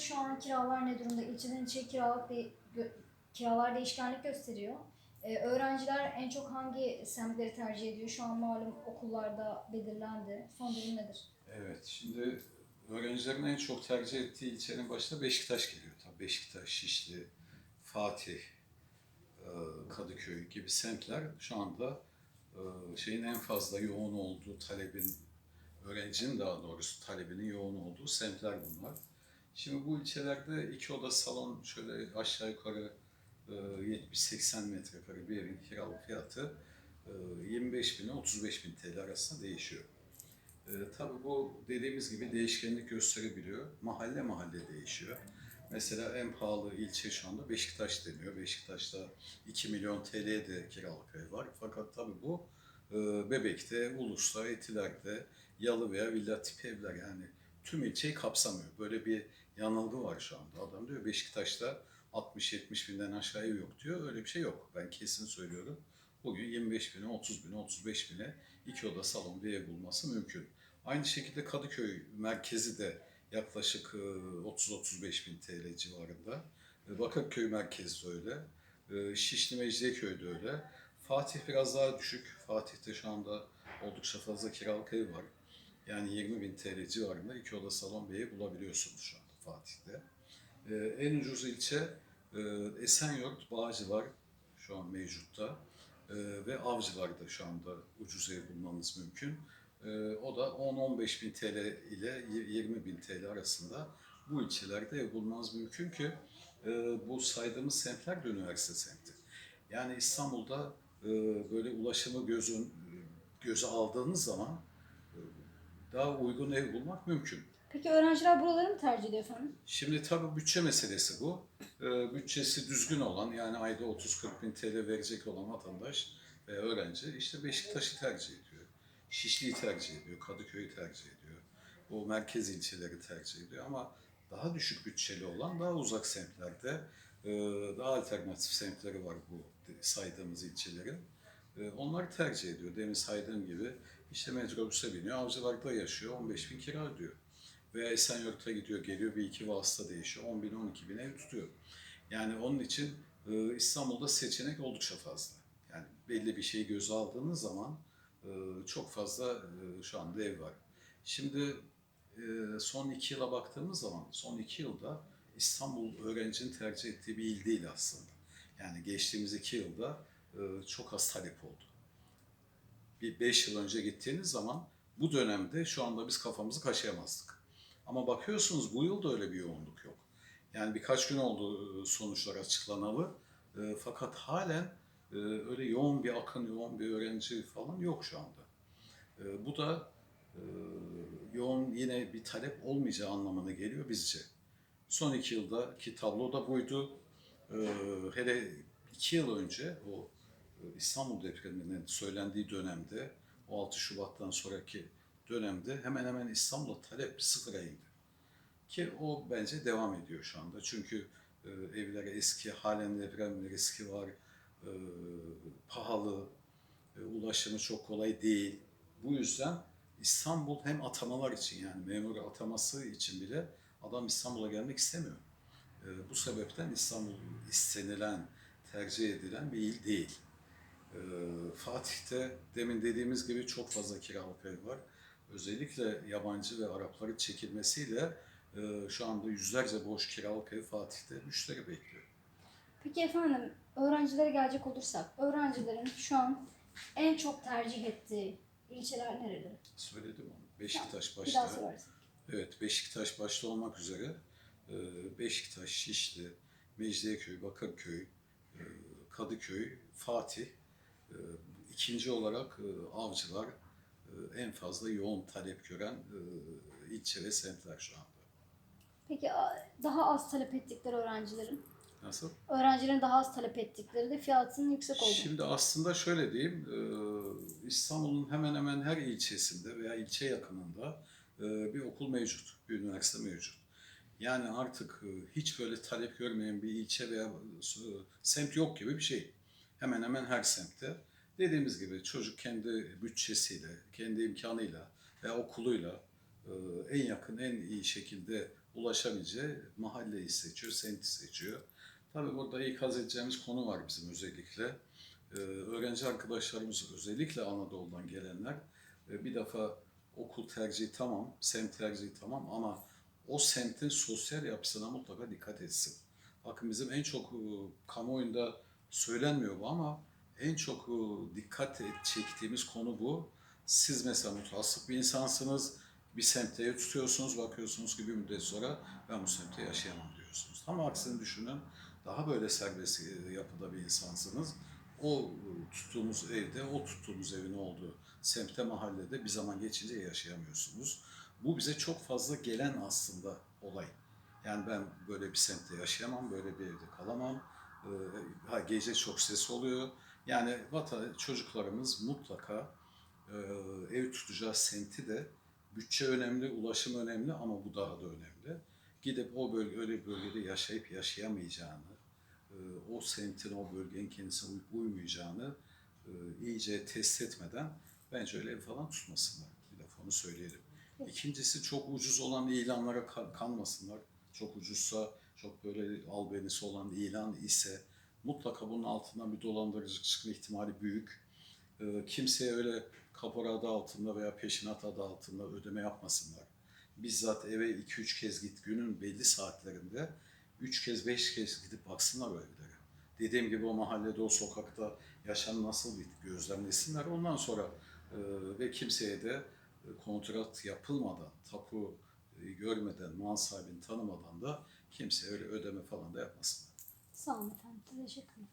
Şu an kiralar ne durumda? İlçeden ilçeye kiralık de, kiralar değişkenlik gösteriyor. Ee, öğrenciler en çok hangi semtleri tercih ediyor? Şu an malum okullarda belirlendi. Son durum nedir? Evet, şimdi öğrencilerin en çok tercih ettiği ilçenin başında Beşiktaş geliyor. Tabii Beşiktaş, Şişli, Fatih, e, Kadıköy gibi semtler şu anda e, şeyin en fazla yoğun olduğu talebin, öğrencinin daha doğrusu talebinin yoğun olduğu semtler bunlar. Şimdi bu ilçelerde iki oda salon şöyle aşağı yukarı e, 70-80 metrekare bir evin kiralık fiyatı e, 25 bin ile 35 bin TL arasında değişiyor. E, tabii bu dediğimiz gibi değişkenlik gösterebiliyor. Mahalle mahalle değişiyor. Mesela en pahalı ilçe şu anda Beşiktaş deniyor. Beşiktaş'ta 2 milyon TL'ye de kiralık ev var. Fakat tabii bu e, Bebek'te, Ulus'ta, Etiler'de yalı veya villa tipi evler yani tüm ilçeyi kapsamıyor. Böyle bir yanılgı var şu anda. Adam diyor Beşiktaş'ta 60-70 binden aşağı ev yok diyor. Öyle bir şey yok. Ben kesin söylüyorum. Bugün 25 bine, 30 bine, 35 bine iki oda salon bir ev bulması mümkün. Aynı şekilde Kadıköy merkezi de yaklaşık e, 30-35 bin TL civarında. E, Bakırköy merkezi de öyle. E, Şişli Mecidiyeköy de öyle. Fatih biraz daha düşük. Fatih'te şu anda oldukça fazla kiralık ev var. Yani 20 bin TL civarında iki oda salon bir ev bulabiliyorsunuz şu anda Fatih'te. E, En ucuz ilçe e, Esenyurt, Bağcılar şu an mevcutta. E, ve Avcılar'da şu anda ucuz ev bulmanız mümkün. E, o da 10-15 bin TL ile 20 bin TL arasında bu ilçelerde ev bulmanız mümkün ki e, bu saydığımız semtler de üniversite semti. Yani İstanbul'da e, böyle ulaşımı gözün göze aldığınız zaman e, daha uygun ev bulmak mümkün. Peki öğrenciler buraları mı tercih ediyor efendim? Şimdi tabii bütçe meselesi bu. Ee, bütçesi düzgün olan yani ayda 30-40 bin TL verecek olan vatandaş ve öğrenci işte Beşiktaş'ı tercih ediyor. Şişli'yi tercih ediyor, Kadıköy'ü tercih ediyor. O merkez ilçeleri tercih ediyor ama daha düşük bütçeli olan daha uzak semtlerde e, daha alternatif semtleri var bu saydığımız ilçelerin. E, Onları tercih ediyor. Demin saydığım gibi işte metrobüse biniyor, avcılarda yaşıyor, 15 bin kira ödüyor veya Esenyurt'a gidiyor, geliyor bir iki vasıta değişiyor. 10 bin, 12 bin ev tutuyor. Yani onun için e, İstanbul'da seçenek oldukça fazla. Yani belli bir şeyi göze aldığınız zaman e, çok fazla e, şu anda ev var. Şimdi son iki yıla baktığımız zaman, son iki yılda İstanbul öğrencinin tercih ettiği bir il değil aslında. Yani geçtiğimiz iki yılda çok az talep oldu. Bir beş yıl önce gittiğiniz zaman bu dönemde şu anda biz kafamızı kaşıyamazdık. Ama bakıyorsunuz bu yıl da öyle bir yoğunluk yok. Yani birkaç gün oldu e, sonuçlar açıklanalı. E, fakat halen e, öyle yoğun bir akın, yoğun bir öğrenci falan yok şu anda. E, bu da e, yoğun yine bir talep olmayacağı anlamına geliyor bizce. Son iki yıldaki tablo da buydu. E, hele iki yıl önce o e, İstanbul depreminin söylendiği dönemde, o 6 Şubat'tan sonraki dönemde hemen hemen İstanbul'a talep sıfıra indi. Ki o bence devam ediyor şu anda. Çünkü e, evler eski, halen deprem riski var, e, pahalı, e, ulaşımı çok kolay değil. Bu yüzden İstanbul hem atamalar için yani memur ataması için bile adam İstanbul'a gelmek istemiyor. E, bu sebepten İstanbul istenilen, tercih edilen bir il değil. E, Fatih'te demin dediğimiz gibi çok fazla kiralık ev var özellikle yabancı ve Arapların çekilmesiyle e, şu anda yüzlerce boş kiralık ev Fatih'te müşteri bekliyor. Peki efendim öğrencilere gelecek olursak öğrencilerin şu an en çok tercih ettiği ilçeler nereleri? Söyledim onu. Beşiktaş Bir daha başta. sorarsın. Evet, Beşiktaş başta olmak üzere e, Beşiktaş, Şişli, Mecidiyeköy, Bakırköy, e, Kadıköy, Fatih, e, ikinci olarak Avcılar en fazla yoğun talep gören e, ilçe ve semtler şu anda. Peki daha az talep ettikleri öğrencilerin? Nasıl? Öğrencilerin daha az talep ettikleri de fiyatının yüksek olduğu. Şimdi aslında şöyle diyeyim, e, İstanbul'un hemen hemen her ilçesinde veya ilçe yakınında e, bir okul mevcut, bir üniversite mevcut. Yani artık e, hiç böyle talep görmeyen bir ilçe veya e, semt yok gibi bir şey. Hemen hemen her semtte. Dediğimiz gibi çocuk kendi bütçesiyle, kendi imkanıyla veya okuluyla e, en yakın, en iyi şekilde ulaşabileceği mahalleyi seçiyor, semti seçiyor. Tabii burada ikaz edeceğimiz konu var bizim özellikle. Ee, öğrenci arkadaşlarımız özellikle Anadolu'dan gelenler e, bir defa okul tercihi tamam, semt tercihi tamam ama o semtin sosyal yapısına mutlaka dikkat etsin. Bakın bizim en çok e, kamuoyunda söylenmiyor bu ama en çok e, dikkat et- çektiğimiz konu bu. Siz mesela mutasip bir insansınız, bir semtte tutuyorsunuz, bakıyorsunuz ki bir müddet sonra ben bu semtte yaşayamam diyorsunuz. Tam aksini düşünün, daha böyle serbest e, yapıda bir insansınız. O e, tuttuğunuz evde, o tuttuğunuz evin olduğu semtte, mahallede bir zaman geçince yaşayamıyorsunuz. Bu bize çok fazla gelen aslında olay. Yani ben böyle bir semtte yaşayamam, böyle bir evde kalamam. Ha, gece çok ses oluyor. Yani vata, çocuklarımız mutlaka e, ev tutacağı semti de bütçe önemli, ulaşım önemli ama bu daha da önemli. Gidip o bölge, öyle bir bölgede yaşayıp yaşayamayacağını, e, o semtin, o bölgenin kendisine uyup uymayacağını e, iyice test etmeden bence öyle ev falan tutmasınlar. Bir defa onu söyleyelim. İkincisi çok ucuz olan ilanlara ka- kanmasınlar. Çok ucuzsa, çok böyle albenisi olan ilan ise mutlaka bunun altından bir dolandırıcı çıkma ihtimali büyük. Ee, kimseye öyle kapora adı altında veya peşinat adı altında ödeme yapmasınlar. Bizzat eve 2-3 kez git günün belli saatlerinde 3 kez 5 kez gidip baksınlar o evlere. Dediğim gibi o mahallede o sokakta yaşam nasıl bir gözlemlesinler. Ondan sonra e, ve kimseye de e, kontrat yapılmadan, tapu e, görmeden, mal sahibini tanımadan da kimseye öyle ödeme falan da yapmasınlar. Sağ olun efendim. Teşekkürler.